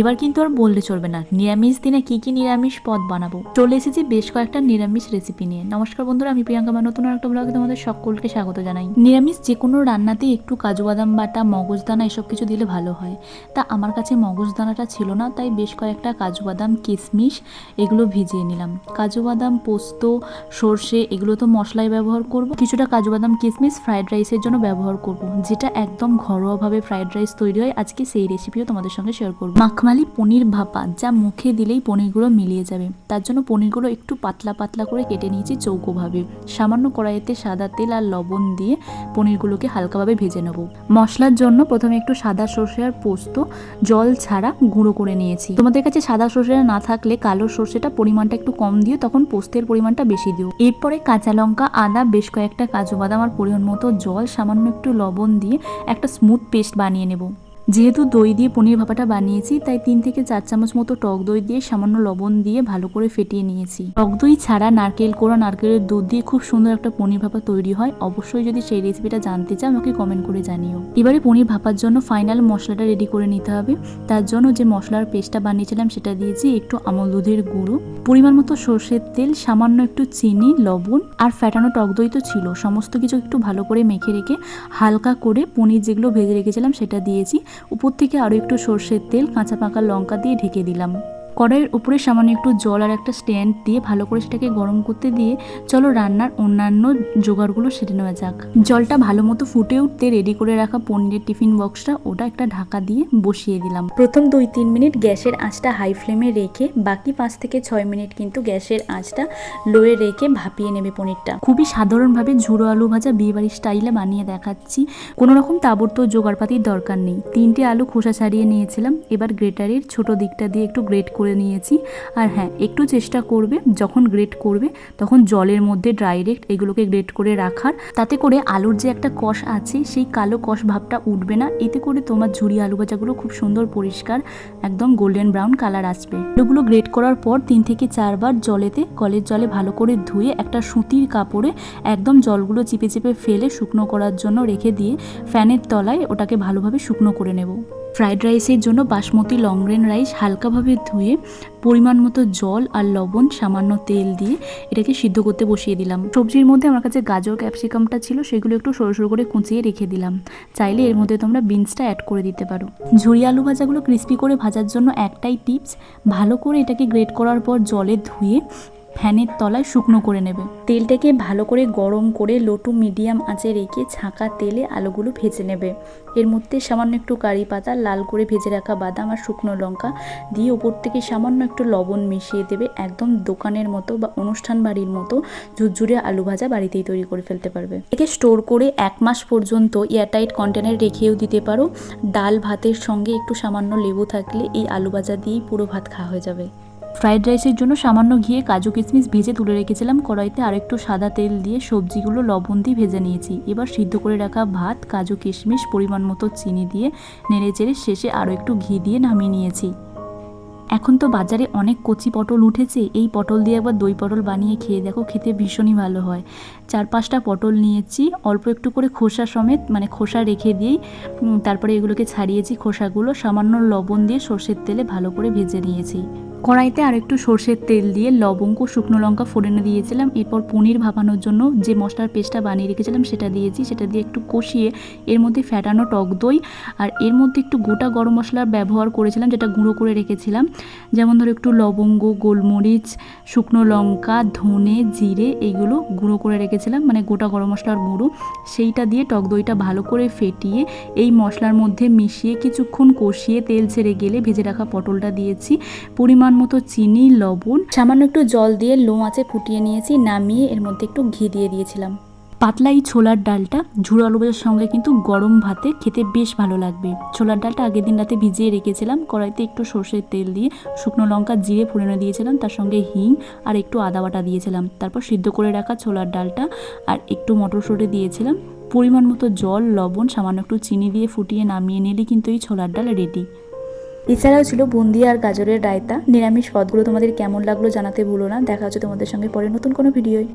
এবার কিন্তু আর বললে চলবে না। নিরামিষ দিনে কি কি নিরামিষ পদ বানাবো? চলে এসেছি বেশ কয়েকটা নিরামিষ রেসিপি নিয়ে। নমস্কার বন্ধুরা, আমি প্রিয়াঙ্কা নতুন একটা ব্লগে তোমাদের সকলকে স্বাগত জানাই। নিরামিষ যে কোনো রান্নাতেই একটু কাজু বাদাম বাটা মগজদানা এসব কিছু দিলে ভালো হয়। তা আমার কাছে মগজদানাটা ছিল না, তাই বেশ কয়েকটা কাজু বাদাম কিশমিশ এগুলো ভিজিয়ে নিলাম। কাজু বাদাম, পোস্ত, সর্ষে এগুলো তো মশলায় ব্যবহার করব। কিছুটা কাজু বাদাম কিশমিশ ফ্রাইড রাইসের জন্য ব্যবহার করব। যেটা একদম ঘরোয়াভাবে ফ্রাইড রাইস তৈরি হয়। আজকে সেই রেসিপিও তোমাদের সঙ্গে শেয়ার করব। মাখমালি পনির ভাপা, যা মুখে দিলেই পনিরগুলো মিলিয়ে যাবে। তার জন্য পনিরগুলো একটু পাতলা পাতলা করে কেটে নিয়েছি চৌকোভাবে। সামান্য কড়াইতে সাদা তেল আর লবণ দিয়ে পনিরগুলোকে হালকাভাবে ভেজে নেব। মশলার জন্য প্রথমে একটু সাদা সর্ষে আর পোস্ত, জল ছাড়া গুঁড়ো করে নিয়েছি। তোমাদের কাছে সাদা সর্ষেটা না থাকলে কালো সর্ষেটা পরিমাণটা একটু কম দিও, তখন পোস্তের পরিমাণটা বেশি দিও। এরপরে কাঁচা লঙ্কা, আদা, বেশ কয়েকটা কাজু বাদাম আর পরিমাণ মতো জল, সামান্য একটু লবণ দিয়ে একটা স্মুথ পেস্ট বানিয়ে নেব। যেহেতু দই দিয়ে পনির ভাপাটা বানিয়েছি, তাই তিন থেকে চার চামচ মতো টক দই দিয়ে সামান্য লবণ দিয়ে ভালো করে ফেটিয়ে নিয়েছি। টক দই ছাড়া নারকেল কোড়া, নারকেলের দুধ দিয়ে খুব সুন্দর একটা পনির ভাপা তৈরি হয়। অবশ্যই যদি সেই রেসিপিটা জানতে চাও, আমাকে কমেন্ট করে জানিও। এবারে পনির ভাপার জন্য ফাইনাল মশলাটা রেডি করে নিতে হবে। তার জন্য যে মশলার পেস্টটা বানিয়েছিলাম, সেটা দিয়েছি একটু আমল দুধের গুঁড়ো, পরিমাণ মতো সর্ষের তেল, সামান্য একটু চিনি, লবণ আর ফ্যাটানো টক দই তো ছিল। সমস্ত কিছু একটু ভালো করে মেখে রেখে হালকা করে পনির যেগুলো ভেজে রেখেছিলাম, সেটা দিয়েছি। উপর থেকে আরও একটু সর্ষের তেল কাঁচা পাকা লঙ্কা দিয়ে ঢেকে দিলাম। কড়াইয়ের উপরে সামান্য একটু জল আর একটা স্ট্যান্ড দিয়ে ভালো করে সেটাকে গরম করতে দিয়ে চলো রান্নার অন্যান্য জোগাড়গুলো সেরে নেওয়া যাক। জলটা ভালো মতো ফুটে উঠতে রেডি করে রাখা পনিরের টিফিন বক্সটা ওটা একটা ঢাকা দিয়ে বসিয়ে দিলাম। প্রথম দুই তিন মিনিট গ্যাসের আঁচটা হাই ফ্লেমে রেখে বাকি পাঁচ থেকে ছয় মিনিট কিন্তু গ্যাসের আঁচটা লোয়ে রেখে ভাপিয়ে নেবে পনিরটা। খুবই সাধারণভাবে ঝুড়ো আলু ভাজা বিয়েবাড়ির স্টাইলে বানিয়ে দেখাচ্ছি। কোনো রকম তাবড়তো জোগাড়পাতির দরকার নেই। তিনটে আলু খোসা ছাড়িয়ে নিয়েছিলাম। এবার গ্রেটারের ছোট দিকটা দিয়ে একটু গ্রেট করে নিয়েছি। আর হ্যাঁ একটু চেষ্টা করবে যখন গ্রেট করবে তখন জলের মধ্যে ডাইরেক্ট এগুলোকে গ্রেট করে রাখার। তাতে করে আলুর যে একটা কষ আছে সেই কালো কষ ভাবটা উঠবে না। এতে করে তোমার ঝুরি আলু ভাজাগুলো খুব সুন্দর পরিষ্কার একদম গোল্ডেন ব্রাউন কালার আসবে। আলুগুলো গ্রেট করার পর তিন থেকে চারবার জলেতে কলের জলে ভালো করে ধুয়ে একটা সুতির কাপড়ে একদম জলগুলো চিপে চিপে ফেলে শুকনো করার জন্য রেখে দিয়ে ফ্যানের তলায় ওটাকে ভালোভাবে শুকনো করে নেব। ফ্রাইড রাইসের জন্য বাসমতি লং গ্রেন রাইস হালকাভাবে ধুয়ে পরিমাণ মতো জল আর লবণ, সামান্য তেল দিয়ে এটাকে সিদ্ধ করতে বসিয়ে দিলাম। সবজির মধ্যে আমার কাছে গাজর, ক্যাপসিকামটা ছিল, সেগুলো একটু সরু সরু করে কুচিয়ে রেখে দিলাম। চাইলে এর মধ্যে তোমরা বিনসটা অ্যাড করে দিতে পারো। ঝুরি আলু ভাজাগুলো ক্রিস্পি করে ভাজার জন্য একটাই টিপস ভালো করে এটাকে গ্রেট করার পর জলে ধুয়ে ফ্যানের তলায় শুকনো করে নেবে। তেলটাকে ভালো করে গরম করে লো টু মিডিয়াম আঁচে রেখে ছাঁকা তেলে আলুগুলো ভেজে নেবে। এর মধ্যে সামান্য একটু কারি পাতা, লাল করে ভেজে রাখা বাদাম আর শুকনো লঙ্কা দিয়ে ওপর থেকে সামান্য একটু লবণ মিশিয়ে দেবে একদম দোকানের মতো বা অনুষ্ঠান বাড়ির মতো ঝুরঝুরে আলু ভাজা বাড়িতেই তৈরি করে ফেলতে পারবে। একে স্টোর করে এক মাস পর্যন্ত এয়ারটাইট কন্টেনারে রেখেও দিতে পারো। ডাল ভাতের সঙ্গে একটু সামান্য লেবু থাকলে এই আলু ভাজা দিয়েই পুরো ভাত খাওয়া হয়ে যাবে। ফ্রাইড রাইসের জন্য সামান্য ঘিয়ে কাজু কিশমিশ ভেজে তুলে রেখেছিলাম। কড়াইতে আরেকটু সাদা তেল দিয়ে সবজিগুলো লবণ দিয়ে ভেজে নিয়েছি। এবার সিদ্ধ করে রাখা ভাত, কাজু কিশমিশ, পরিমাণ মতো চিনি দিয়ে নেড়ে চেড়ে শেষে আরও একটু ঘি দিয়ে নামিয়ে নিয়েছি। এখন তো বাজারে অনেক কচি পটল উঠেছে। এই পটল দিয়ে একবার দই পটল বানিয়ে খেয়ে দেখো, খেতে ভীষণই ভালো হয়। চার পাঁচটা পটল নিয়েছি, অল্প একটু করে খোসা সমেত মানে খোসা রেখে দিয়েই তারপরে এগুলোকে ছাড়িয়েছি খোসাগুলো। সামান্য লবণ দিয়ে সর্ষের তেলে ভালো করে ভেজে নিয়েছি। কড়াইতে আর একটু সর্ষের তেল দিয়ে লবঙ্গ, শুকনো লঙ্কা ফোড়নে দিয়েছিলাম। এরপর পনির ভাপানোর জন্য যে মশলার পেস্টটা বানিয়ে রেখেছিলাম সেটা দিয়েছি। সেটা দিয়ে একটু কষিয়ে এর মধ্যে ফ্যাটানো টক দই আর এর মধ্যে একটু গোটা গরম মশলার ব্যবহার করেছিলাম, যেটা গুঁড়ো করে রেখেছিলাম। যেমন ধরো একটু লবঙ্গ, গোলমরিচ, শুকনো লঙ্কা, ধনে, জিরে এইগুলো গুঁড়ো করে রেখেছিলাম মানে গোটা গরম মশলার গুঁড়ো। সেইটা দিয়ে টক দইটা ভালো করে ফেটিয়ে এই মশলার মধ্যে মিশিয়ে কিছুক্ষণ কষিয়ে তেল ছেড়ে গেলে ভেজে রাখা পটলটা দিয়েছি। পরিমাণ মতো চিনি, লবণ, সামান্য একটু জল দিয়ে লো আঁচে ফুটিয়ে নিয়েছি, নামিয়ে এর মধ্যে একটু ঘি দিয়ে দিয়েছিলাম। পাতলা এই ছোলার ডালটা ঝুড়ো আলু ভাজার সঙ্গে কিন্তু গরম ভাতে খেতে বেশ ভালো লাগবে। ছোলার ডালটা আগের দিন রাতে ভিজিয়ে রেখেছিলাম, কড়াইতে একটু সর্ষের তেল দিয়ে শুকনো লঙ্কা, জিরে ফোড়নে দিয়েছিলাম, তার সঙ্গে হিং আর একটু আদা বাটা দিয়েছিলাম। তারপর সিদ্ধ করে রাখা ছোলার ডালটা আর একটু মটরশুঁটি দিয়েছিলাম। পরিমাণ মতো জল, লবণ, সামান্য একটু চিনি দিয়ে ফুটিয়ে নামিয়ে নিলে কিন্তু এই ছোলার ডাল রেডি এছাড়াও ছিল বুন্দি আর গাজরের রায়তা। নিরামিষ পদগুলো তোমাদের কেমন লাগল জানাতে ভুলো না। দেখা হচ্ছে তোমাদের সঙ্গে পরে নতুন কোনো ভিডিওয়।